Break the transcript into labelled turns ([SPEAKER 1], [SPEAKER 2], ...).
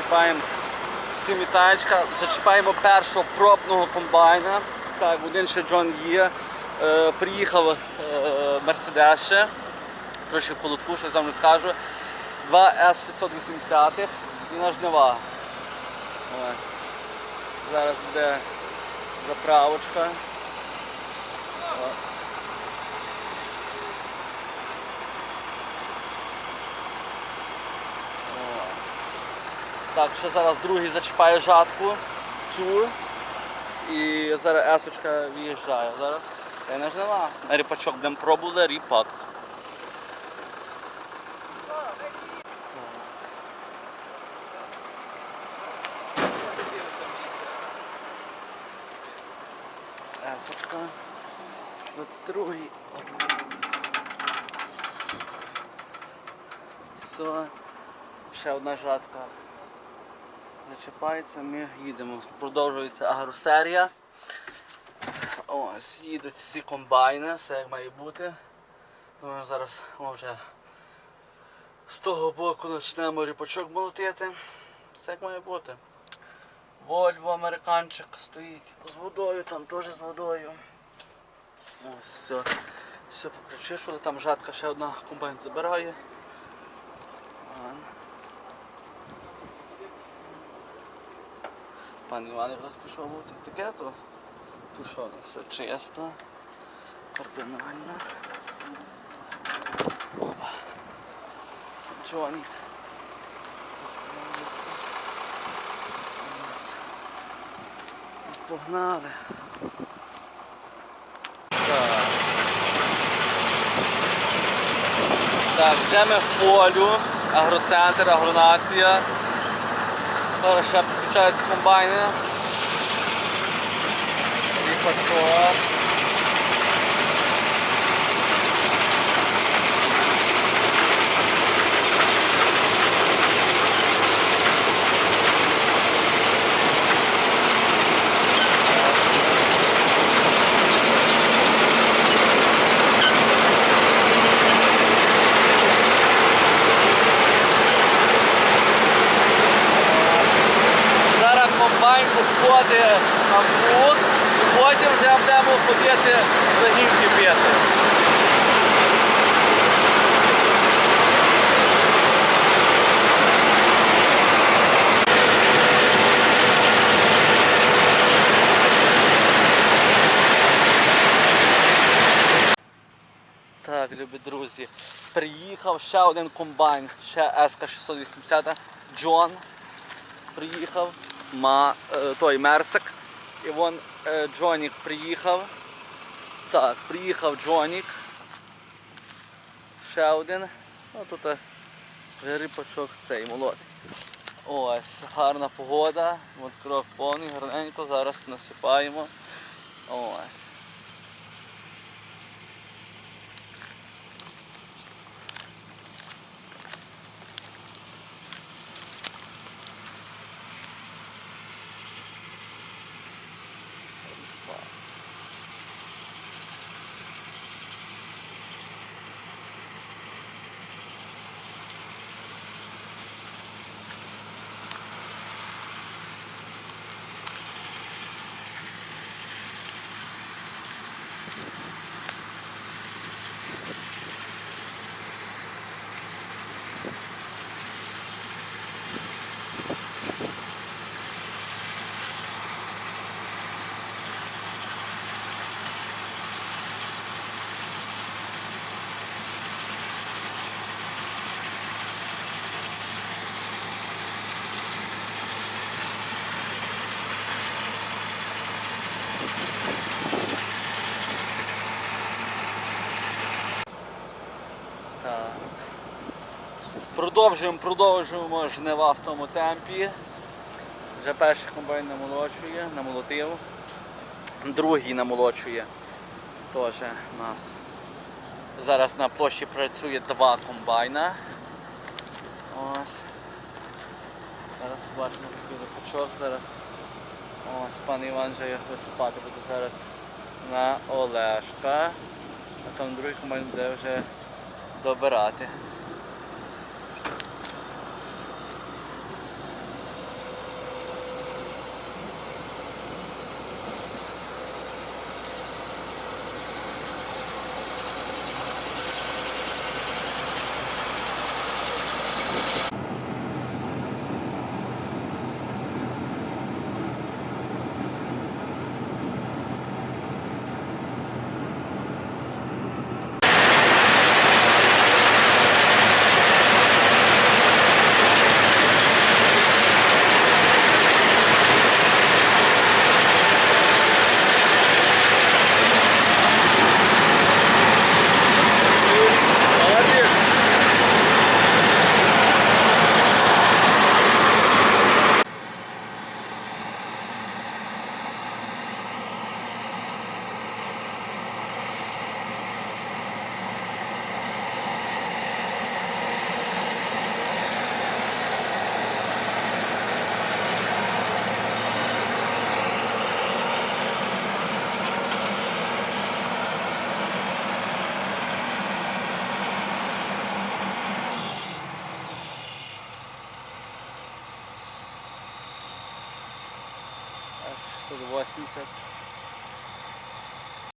[SPEAKER 1] Зачіпаємо сімітаєчка, зачіпаємо першого пробного комбайна. Так, один ще Джон є. Е, приїхав е, Мерседес ще. Трошки в холодку, що я вам скажу. Два С680 і на жнива. Зараз буде заправочка. Ось. Так, ще зараз другий зачіпає жатку цю. І зараз есочка виїжджає. Зараз. Та й не жнива. Ріпачок будемо пробували ріпак. Есочка. 22-й. Все. Ще одна жатка. Зачіпається, ми їдемо. Продовжується агросерія. Ось, їдуть всі комбайни, все як має бути. Думаю, зараз о, вже з того боку почнемо ріпачок молотити. Все як має бути. Вольво американчик стоїть з водою, там теж з водою. Ось все. Все попричишували, там жатка ще одна комбайн забирає. Пан Іван якраз пішов бути таке, то тут що все чисто, кардинально. Опа. Джонік. Погнали. Так. Так, вже ми в полю, агроцентр, агронація. Зараз ще підключаються комбайни. Ріпачок. Зараз комбайн входить на плуг, потім вже будемо ходити загінки пити. Так, любі друзі, приїхав ще один комбайн, ще СК-680 Джон приїхав, ма, е, той Мерсик. І вон е, Джонік приїхав. Так, приїхав Джонік. Ще один. Ну тут рипачок цей молодий. Ось, гарна погода, от крок повний, гарненько, зараз насипаємо. Ось. Так. Продовжуємо, продовжуємо жнива в тому темпі. Вже перший комбайн намолочує, намолотив. Другий намолочує. Теж у нас. Зараз на площі працює два комбайна. Ось. Зараз побачимо такий репачок. Зараз ось пан Іван вже висипати буде зараз на Олешка. А там другий комбайн буде вже добирати. So the western said.